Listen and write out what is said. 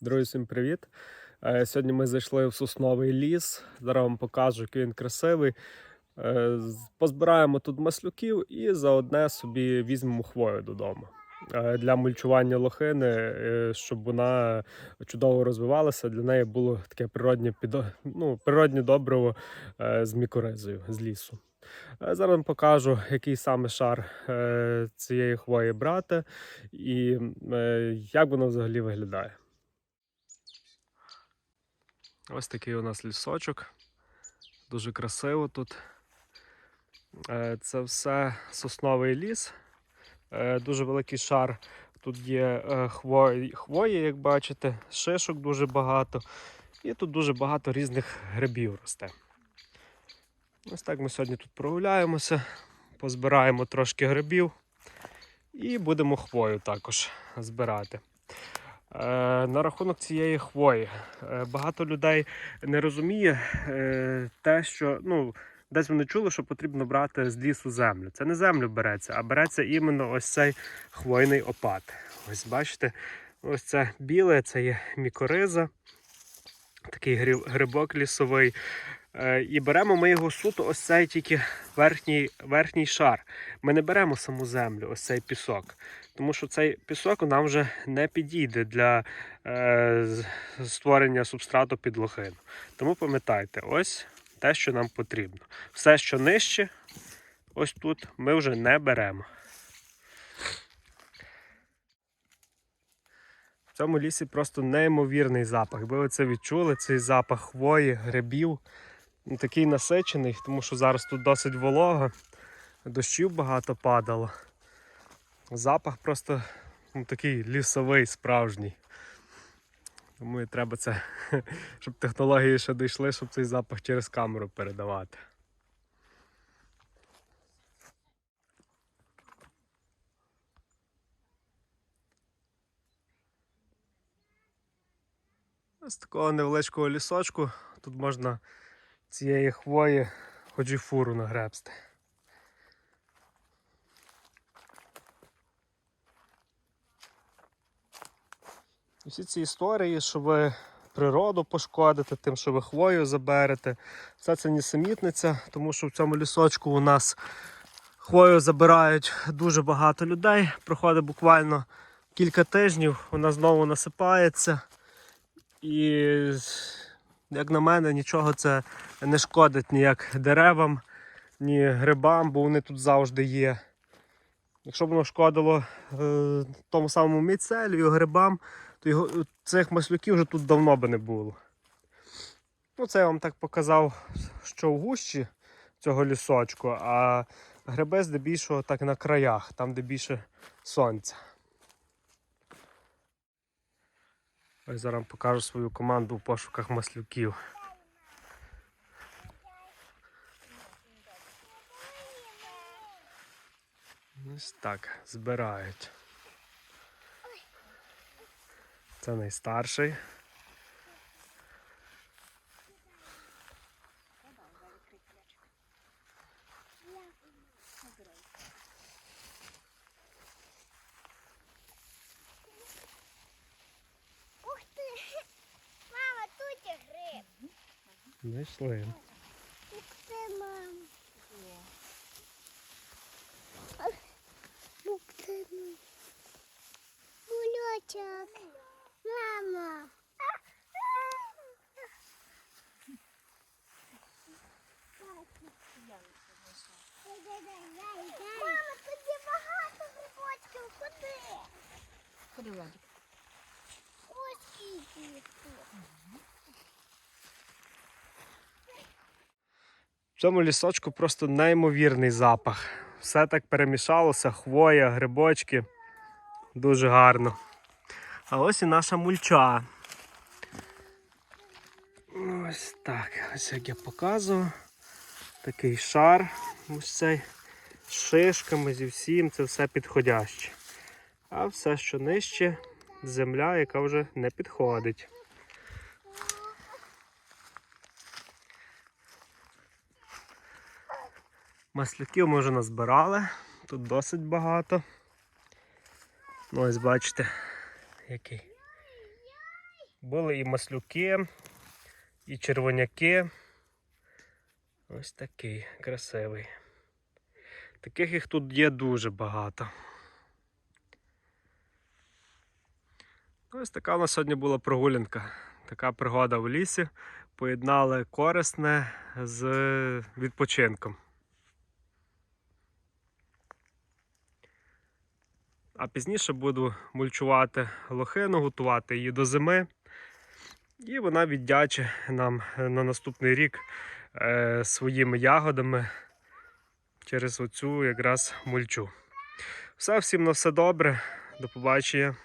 Друзі, всім привіт! Е, Сьогодні ми зайшли в сосновий ліс. Зараз вам покажу, який він красивий. Е, Позбираємо тут маслюків і заодне собі візьмемо хвою додому. Е, Для мульчування лохини, щоб вона чудово розвивалася, для неї було таке природнє, підо... ну, природнє добриво з мікоризою з лісу. Зараз вам покажу, який саме шар цієї хвої брати і як воно взагалі виглядає. Ось такий у нас лісочок. Дуже красиво тут. Е, Це все сосновий ліс. Е, Дуже великий шар. Тут є е, хвої, хвої, як бачите, шишок дуже багато. І тут дуже багато різних грибів росте. Ось так ми сьогодні тут прогуляємося, позбираємо трошки грибів і будемо хвою також збирати. Е, на рахунок цієї хвої. Е, багато людей не розуміє е, те, що ну, десь вони чули, що потрібно брати з лісу землю. Це не землю береться, а береться іменно ось цей хвойний опад. Ось бачите, ось це біле, це є мікориза, такий грибок лісовий. Е, І беремо ми його суто, ось цей тільки верхній, верхній шар. Ми не беремо саму землю, ось цей пісок. Тому що цей пісок нам вже не підійде для е, створення субстрату під лохину. Тому пам'ятайте, ось те, що нам потрібно. Все, що нижче, ось тут, ми вже не беремо. В цьому лісі просто неймовірний запах. Ви це відчули, цей запах хвої, грибів. Такий насичений, тому що зараз тут досить волого, дощів багато падало. Запах просто ну, такий лісовий, справжній. Тому і треба це, щоб технології ще дійшли, щоб цей запах через камеру передавати. З такого невеличкого лісочку тут можна цієї хвої хоч і фуру нагребсти. Всі ці історії, що ви природу пошкодите, тим, що ви хвою заберете. Все це нісамітниця, тому що в цьому лісочку у нас хвою забирають дуже багато людей. Проходить буквально кілька тижнів, вона знову насипається. І, як на мене, нічого це не шкодить ніяк деревам, ні грибам, бо вони тут завжди є. Якщо б воно шкодило е, тому самому міцелю і грибам, то його, цих маслюків вже тут давно би не було. Ну, це я вам так показав, що в гущі цього лісочку, а гриби здебільшого так на краях, там де більше сонця. Ось зараз покажу свою команду в пошуках маслюків. Ось так, збирають. Це найстарший. Ух ти! Мама, тут є гриб. Знайшли. Гулячок. Мама. Мама, тут є багато грибочків. Куди? Куди Владик? Ось скільки їх тут. В цьому лісочку просто неймовірний запах. Все так перемішалося, хвоя, грибочки. Дуже гарно. А ось і наша мульча. Ось так. Ось як я показував. Такий шар. Ось цей з шишками, зі всім, це все підходяще. А все, що нижче, земля, яка вже не підходить. Масляків ми вже назбирали. Тут досить багато. Ну, ось бачите, який Були і маслюки, і червоняки. Ось такий красивий. Таких їх тут є дуже багато. Ось така у нас сьогодні була прогулянка. Така пригода в лісі. Поєднали корисне з відпочинком. А пізніше буду мульчувати лохину, готувати її до зими. І вона віддяче нам на наступний рік е, своїми ягодами через оцю якраз мульчу. Все, всім на все добре. До побачення.